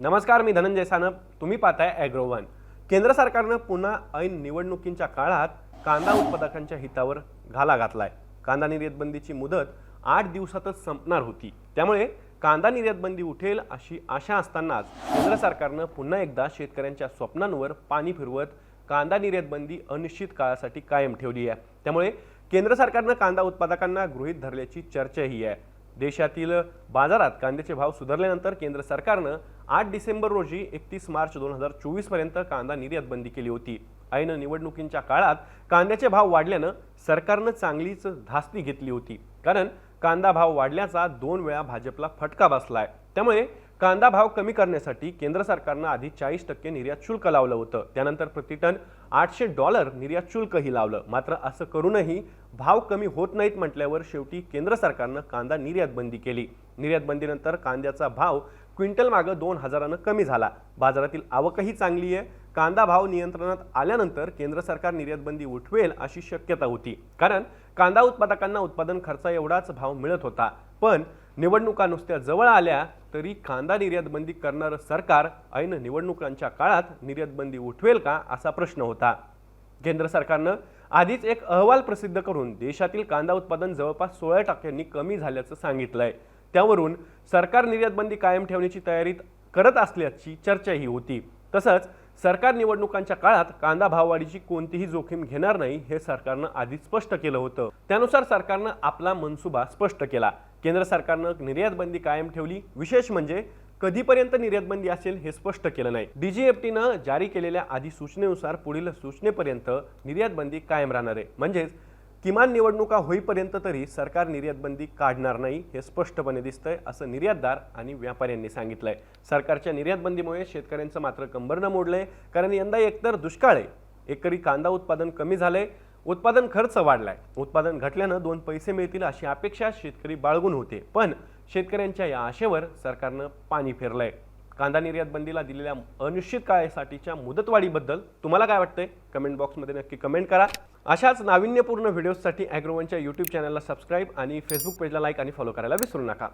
नमस्कार मी धनंजय सानप. तुम्ही पाहताय ॲग्रोवन केंद्र सरकारनं पुन्हा ऐन निवडणुकींच्या काळात कांदा उत्पादकांच्या हितावर घाला घातलाय. कांदा निर्यात बंदीची मुदत आठ दिवसातच संपणार होती. त्यामुळे कांदा निर्यात बंदी उठेल अशी आशा असतानाच केंद्र सरकारनं पुन्हा एकदा शेतकऱ्यांच्या स्वप्नांवर पाणी फिरवत कांदा निर्यात बंदी अनिश्चित काळासाठी कायम ठेवली आहे. त्यामुळे केंद्र सरकारनं कांदा उत्पादकांना गृहीत धरल्याची चर्चाही आहे. देशातील बाजारात कांद्याचे भाव सुधारल्यानंतर केंद्र सरकारनं आठ डिसेंबर रोजी एकतीस मार्च दोन हजार चोवीसपर्यंत कांदा निर्यात बंदी केली होती. ऐन निवडणुकींच्या काळात कांद्याचे भाव वाढल्यानं सरकारनं चांगलीच धास्ती घेतली होती. कारण कांदा भाव वाढल्याचा दोन वेळा भाजपला फटका बसलाय. त्यामुळे कांदा भाव कमी करण्यासाठी केंद्र सरकारनं आधी चाळीस टक्के निर्यात शुल्क लावलं होतं. त्यानंतर प्रतिटन आठशे डॉलर निर्यात शुल्कही लावलं. मात्र असं करूनही भाव कमी होत नाहीत म्हटल्यावर शेवटी केंद्र सरकारनं कांदा निर्यात बंदी केली. निर्यात बंदीनंतर कांद्याचा भाव क्विंटल मागं दोन हजारानं कमी झाला. बाजारातील आवकही चांगली आहे. कांदा भाव नियंत्रणात आल्यानंतर केंद्र सरकार निर्यातबंदी उठवेल अशी शक्यता होती. कारण कांदा उत्पादकांना उत्पादन खर्चा एवढाच भाव मिळत होता. पण निवडणुका नुसत्या जवळ आल्या तरी कांदा निर्यातबंदी करणारं सरकार ऐन निवडणुकांच्या काळात निर्यातबंदी उठवेल का असा प्रश्न होता. केंद्र सरकारनं आधीच एक अहवाल प्रसिद्ध करून देशातील कांदा उत्पादन जवळपास सोळा टक्क्यांनी कमी झाल्याचं सांगितलंय. त्यावरून सरकार निर्यातबंदी कायम ठेवण्याची तयारी करत असल्याची चर्चाही होती. तसंच सरकार निवडणुकांच्या काळात कांदा भाववाढीची कोणतीही जोखीम घेणार नाही हे सरकारनं आधीच स्पष्ट केलं होतं. त्यानुसार सरकारनं आपला मनसुबा स्पष्ट केला. केंद्र सरकारनं निर्यात बंदी कायम ठेवली. विशेष म्हणजे कधीपर्यंत निर्यात बंदी असेल हे स्पष्ट केलं नाही. डीजीएफटीनं जारी केलेल्या आधी सूचनेनुसार पुढील सूचनेपर्यंत निर्यात बंदी कायम राहणार आहे. म्हणजेच किमान निवडणुका होईपर्यंत तरी सरकार निर्यातबंदी काढणार नाही हे स्पष्टपणे दिसतंय असं निर्यातदार आणि व्यापाऱ्यांनी आहे सरकारच्या निर्यातबंदीमुळे शेतकऱ्यांचं मात्र कंबरनं मोडलं आहे कारण यंदा एकतर दुष्काळ आहे. एकरी कांदा उत्पादन कमी झालंय उत्पादन खर्च वाढलाय. उत्पादन घटल्यानं दोन पैसे मिळतील अशी अपेक्षा शेतकरी बाळगून होते. पण शेतकऱ्यांच्या या आशेवर सरकारनं पाणी फेरलंय. कांदा निर्यात बंदीला दिलेल्या अनिश्चित काळासाठीच्या मुदतवाढीबद्दल तुम्हाला काय वाटतंय? कमेंट बॉक्समध्ये नक्की कमेंट करा. अशाच नाविन्यपूर्ण व्हिडिओजसाठी ॲग्रोवनच्या यूट्यूब चॅनलला सबस्क्राईब आणि फेसबुक पेजला लाईक आणि फॉलो करायला विसरू नका.